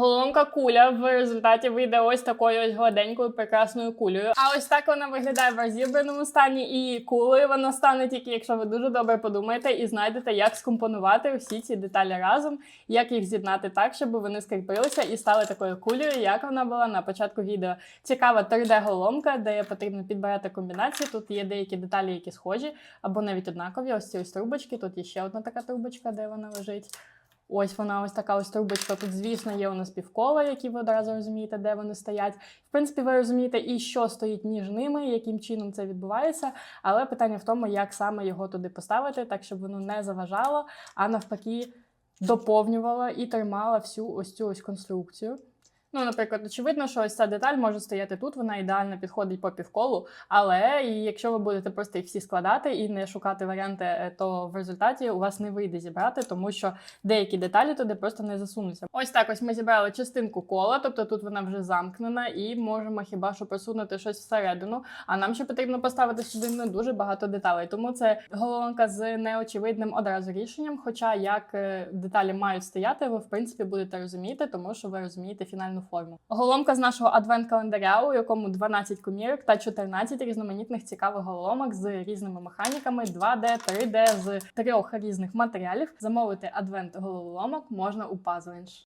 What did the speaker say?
Головка куля в результаті вийде ось такою ось гладенькою прекрасною кулею. А ось так вона виглядає в розібраному стані. І кулею вона стане тільки, якщо ви дуже добре подумаєте і знайдете, як скомпонувати всі ці деталі разом, як їх з'єднати так, щоб вони скріпилися і стали такою кулею, як вона була на початку відео. Цікава 3D-головка, де потрібно підбирати комбінації. Тут є деякі деталі, які схожі, або навіть однакові. Ось ці ось трубочки. Тут є ще одна така трубочка, де вона лежить. Ось вона, ось така ось трубочка. Тут, звісно, є у нас півкола, які ви одразу розумієте, де вони стоять. В принципі, ви розумієте, і що стоїть між ними, яким чином це відбувається. Але питання в тому, як саме його туди поставити, так щоб воно не заважало, а навпаки доповнювало і тримало всю ось цю ось конструкцію. Ну, наприклад, очевидно, що ось ця деталь може стояти тут, вона ідеально підходить по півколу. Але якщо ви будете просто їх всі складати і не шукати варіанти, е, то в результаті у вас не вийде зібрати, тому що деякі деталі туди просто не засунуться. Ось так ось ми зібрали частинку кола, тобто тут вона вже замкнена, і можемо хіба що просунути щось всередину. А нам ще потрібно поставити сюди не дуже багато деталей. Тому це головка з неочевидним одразу рішенням. Хоча як е, деталі мають стояти, ви в принципі будете розуміти, тому що ви розумієте фінальну форму. Головка з нашого адвент-календаря, у якому 12 комірок та 14 різноманітних цікавих голомок з різними механіками 2D, 3D з трьох різних матеріалів. Замовити адвент головоломок можна у Puzzlinch.